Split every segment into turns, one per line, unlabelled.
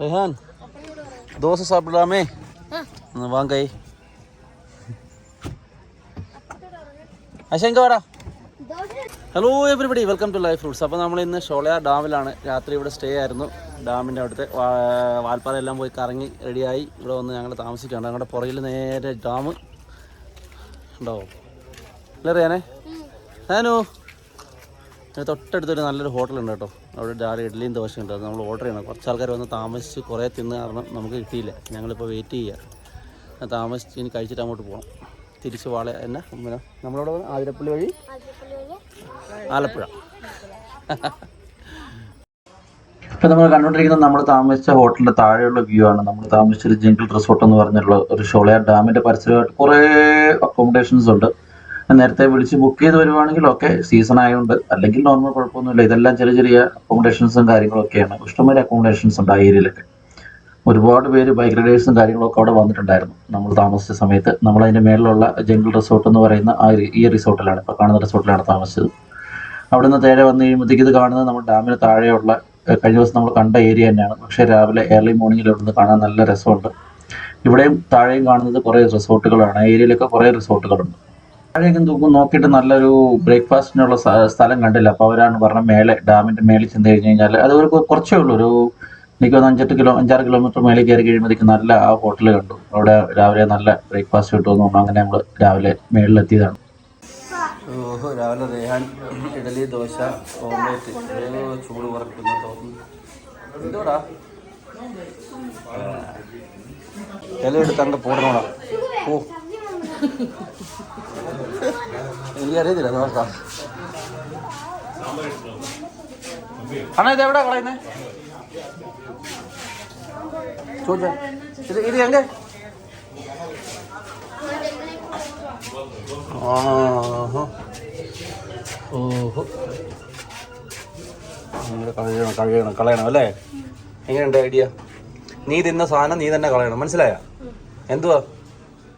ரெஹான் தோசை சாப்பிடலாமே வாங்க അശങ്ക വാടാ hello everybody welcome to life fruits അപ്പോൾ നമ്മൾ ഇന്ന് ഷോളയാർ ഡാമിലാണ് രാത്രി ഇവിടെ സ്റ്റേ ആയിരുന്നു ഡാമിൻ്റെ അവിടുത്തെ വാ- വാൽപ്പാറ എല്ലാം പോയി കറങ്ങി റെഡിയായി ഇവിടെ വന്ന് ഞങ്ങൾ താമസിക്കുകയാണ് ഞങ്ങളുടെ പുറകിൽ നേരെ ഡാം ഉണ്ടോ അല്ലേ റിയാനെ ഹനു ഇതിന് തൊട്ടടുത്തൊരു നല്ലൊരു ഹോട്ടലുണ്ട് കേട്ടോ. അവിടെ രാവിലെ ഇഡ്ഡലിയും ദോശയും ഉണ്ട്. അത് നമ്മൾ ഓർഡർ ചെയ്യണം കുറച്ച് ആൾക്കാർ വന്ന് താമസിച്ച് കുറേ തിന്ന് കാരണം നമുക്ക് കിട്ടിയില്ല. ഞങ്ങളിപ്പോൾ വെയിറ്റ് ചെയ്യുക താമസിച്ച് ഇനി കഴിച്ചിട്ട് അങ്ങോട്ട് പോകണം തിരിച്ച് വാള എന്നാ? നമ്മളവിടെ ആതിരപ്പള്ളി വഴി? ആലപ്പുഴ. ഇപ്പം നമ്മൾ കണ്ടുകൊണ്ടിരിക്കുന്നത് നമ്മൾ താമസിച്ച ഹോട്ടലിന്റെ താഴെയുള്ള വ്യൂ ആണ്. നമ്മൾ താമസിച്ചൊരു ജിങ്കിൾ റിസോർട്ട് എന്ന് പറഞ്ഞിട്ടുള്ള ഒരു ഷോളയാർ ഡാമിന്റെ പരിസരമായിട്ട് കുറേ അക്കോമഡേഷൻസ് ഉണ്ട്. നേരത്തെ വിളിച്ച് ബുക്ക് ചെയ്ത് വരുവാണെങ്കിൽ ഒക്കെ സീസൺ ആയതുകൊണ്ട് അല്ലെങ്കിൽ നോർമൽ കുഴപ്പമൊന്നുമില്ല. ഇതെല്ലാം ചെറിയ ചെറിയ അക്കോമഡേഷൻസും കാര്യങ്ങളൊക്കെയാണ്. ഇഷ്ടംപോലെ അക്കോമഡേഷൻസ് ഉണ്ട് ആ ഏരിയയിലൊക്കെ ഒരുപാട് പേര് ബൈക്ക് റൈഡേഴ്സും കാര്യങ്ങളൊക്കെ അവിടെ വന്നിട്ടുണ്ടായിരുന്നു. നമ്മൾ താമസിച്ച സമയത്ത്. നമ്മൾ അതിന്റെ മേളിലുള്ള ജംഗിൾ റിസോർട്ട് എന്ന് പറയുന്ന ആ ഈ റിസോർട്ടിലാണ്. ഇപ്പോൾ കാണുന്ന റിസോർട്ടിലാണ് താമസിച്ചത്. അവിടെ നിന്ന് നേരെ വന്നു കഴിയുമ്പോഴത്തേക്ക് ഇത് കാണുന്നത് നമ്മൾ ഡാമിന് താഴെയുള്ള കഴിഞ്ഞ ദിവസം നമ്മൾ കണ്ട ഏരിയ തന്നെയാണ്. പക്ഷേ രാവിലെ ഏർലി മോർണിംഗിൽ ഇവിടെ നിന്ന് കാണാൻ നല്ല രസമുണ്ട്. ഇവിടെയും താഴെയും കാണുന്നത് കുറേ റിസോർട്ടുകളാണ് ഏരിയയിലൊക്കെ കുറേ റിസോർട്ടുകളുണ്ട് താഴേക്കും തൂക്കും നോക്കിയിട്ട് നല്ലൊരു ബ്രേക്ക്ഫാസ്റ്റിനുള്ള സ്ഥലം കണ്ടില്ല. അപ്പോൾ അവരാണ് പറഞ്ഞ മേലെ ഡാമിന്റെ മേളിൽ ചെന്ന് കഴിഞ്ഞ് കഴിഞ്ഞാൽ അത് ഒരു കുറച്ചേ ഉള്ളൂ. ഒരു എനിക്ക് തോന്നുന്നു അഞ്ചെട്ട് കിലോ അഞ്ചാറ് കിലോമീറ്റർ മേലെ കയറി കഴിയുമ്പോഴത്തേക്ക് നല്ല ആ ഹോട്ടൽ കണ്ടു. അവിടെ രാവിലെ നല്ല ബ്രേക്ക്ഫാസ്റ്റ് കിട്ടുമെന്ന് പറഞ്ഞു അങ്ങനെ നമ്മൾ രാവിലെ മേളിലെത്തിയതാണ്. ഓഹോ രാവിലെ റേഹാൻ ഇഡലി ദോശ ഓംലേറ്റ്. ചൂട് പറക്കുന്ന തോന്നുന്നു എന്തോടാ ഇല എടുത്ത് അങ്ങ് പോടണോടാ. ഓ എനിക്കറിയത്തില്ല നോക്കാം. അണ്ണാ ഇത് എവിടെ കളയുന്നേ? ചോദിച്ചാ. ഇത് ഇത് എങ്ക? ഓഹോ. കളയണം കളയണം കളയണം അല്ലേ? എങ്ങനെയുണ്ട് ഐഡിയ? നീ തിന്ന സാധനം നീ തന്നെ കളയണം മനസ്സിലായ? എന്തുവാ?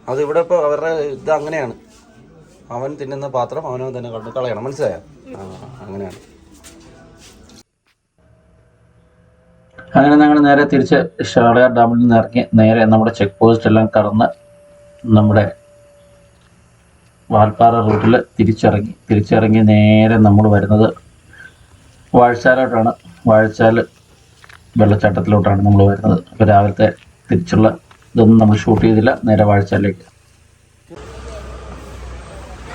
അത് ഇവിടെ ഇപ്പോൾ അവരുടെ ഇത് അങ്ങനെയാണ്. അവൻ തിന്നുന്ന പാത്രം അവനവൻ തന്നെ കണ്ടു കളയണം. മനസ്സിലായ? അങ്ങനെയാണ്. അങ്ങനെ ഞങ്ങൾ നേരെ തിരിച്ച് ഷാളയാർ ഡാമിൽ നിന്ന് ഇറങ്ങി നേരെ നമ്മുടെ ചെക്ക് പോസ്റ്റ് എല്ലാം കടന്ന് നമ്മുടെ വാൽപ്പാറ റൂട്ടിൽ തിരിച്ചിറങ്ങി. തിരിച്ചിറങ്ങി നേരെ നമ്മൾ വരുന്നത് വാഴച്ചാലോട്ടാണ് വാഴച്ചാൽ വെള്ളച്ചാട്ടത്തിലോട്ടാണ് നമ്മൾ വരുന്നത്. അപ്പോൾ രാവിലത്തെ തിരിച്ചുള്ള ഇതൊന്നും നമ്മൾ ഷൂട്ട് ചെയ്തില്ല. നേരെ വാഴച്ചാലിലേക്ക്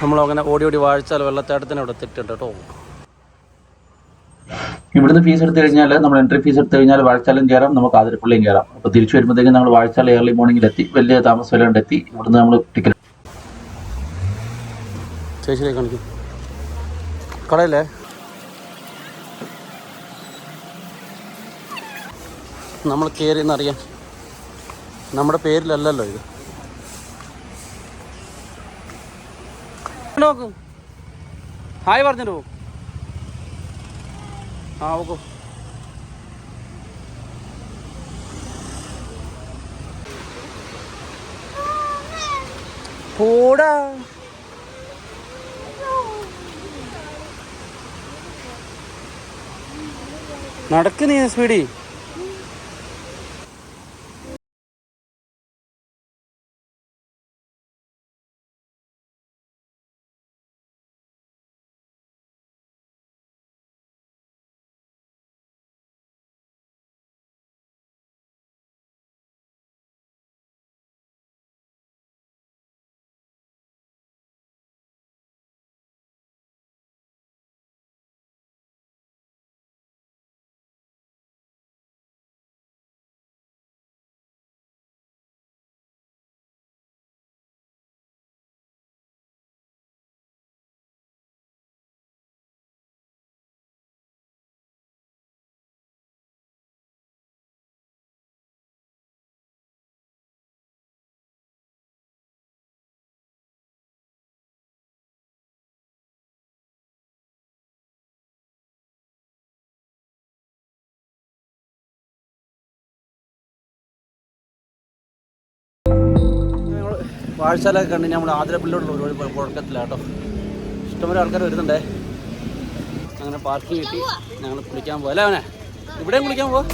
നമ്മളങ്ങനെ ഓടി ഓടി വാഴച്ചാൽ വെള്ളച്ചാട്ടത്തിന് അവിടെ എത്തിയിട്ടുണ്ട് കേട്ടോ. ഇവിടുന്ന് ഫീസ് എടുത്തു കഴിഞ്ഞാൽ നമ്മൾ എൻട്രി ഫീസ് എടുത്തു കഴിഞ്ഞാൽ വാഴച്ചാലും കയറാം നമുക്ക് ആതിരപ്പള്ളിയും കയറാം അപ്പോൾ തിരിച്ചു വരുമ്പോഴത്തേക്കും നമ്മൾ വാഴച്ചാൽ ഏർലി മോർണിംഗിൽ എത്തി വലിയ താമസം വല്ലാണ്ട് എത്തി ഇവിടുന്ന് നമ്മൾ ടിക്കറ്റ് ചേച്ചിയിലേക്ക് കാണിക്കും. കടയല്ലേ? നമ്മൾ കയറി എന്നറിയാൻ നമ്മുടെ പേരിലല്ലല്ലോ ഇത്. നോക്ക്. ഹായ് പറഞ്ഞിട്ട്. പോകും ആ ഓക്കോ പോടാ. നടക്ക് നീ സ്പീഡി. വാഴച്ചാലൊക്കെ കണ്ട് നമ്മൾ ആതിരപ്പള്ളിയോടുള്ള ഒരു പുഴക്കത്തില്ല കേട്ടോ. ഇഷ്ടംപോലെ ആൾക്കാർ വരുന്നുണ്ടേ. അങ്ങനെ പാർക്കിംഗ് കിട്ടി. ഞങ്ങൾ കുളിക്കാൻ പോകാം അല്ലേ അവനെ? ഇവിടെയും കുളിക്കാൻ പോവാ?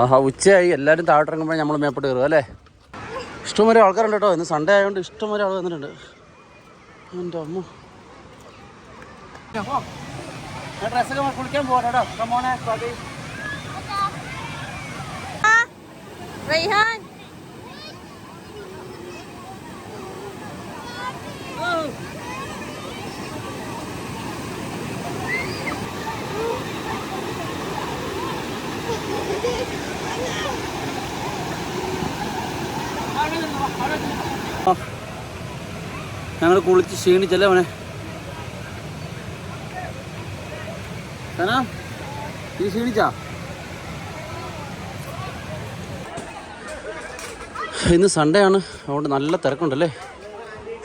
ആഹാ ഉച്ചയായി. എല്ലാവരും താഴോട്ട് ഇറങ്ങുമ്പോൾ നമ്മൾ മേപ്പോട്ട് കയറുക അല്ലേ? ഇഷ്ടംപോലെ ആൾക്കാരുണ്ട് കേട്ടോ. ഇന്ന് സൺഡേ ആയതുകൊണ്ട് ഇഷ്ടംപോലെ ആൾ വന്നിട്ടുണ്ട്. എന്റെ അമ്മ. ഡ്രസ്സൊക്കെ കുളിക്കാൻ പോകാം കമോണേ
Rayhan!
ഞങ്ങൾ കുളിച്ച് ക്ഷീണിച്ചല്ലേ അവനെ? കനാ? നീ ക്ഷീണിച്ചാ? ഇന്ന് സൺഡേ ആണ്. അതുകൊണ്ട് നല്ല തിരക്കുണ്ടല്ലേ?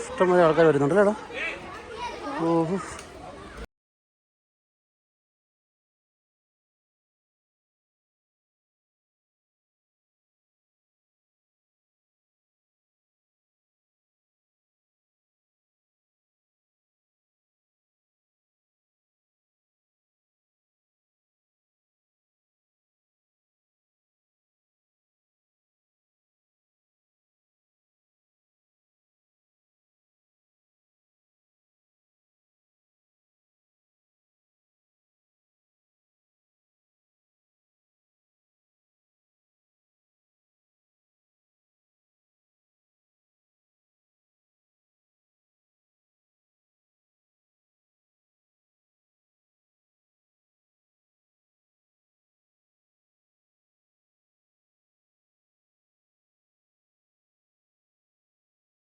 ഇഷ്ടംപോലെ ആൾക്കാർ വരുന്നുണ്ടല്ലേ എടാ ഓഹോ.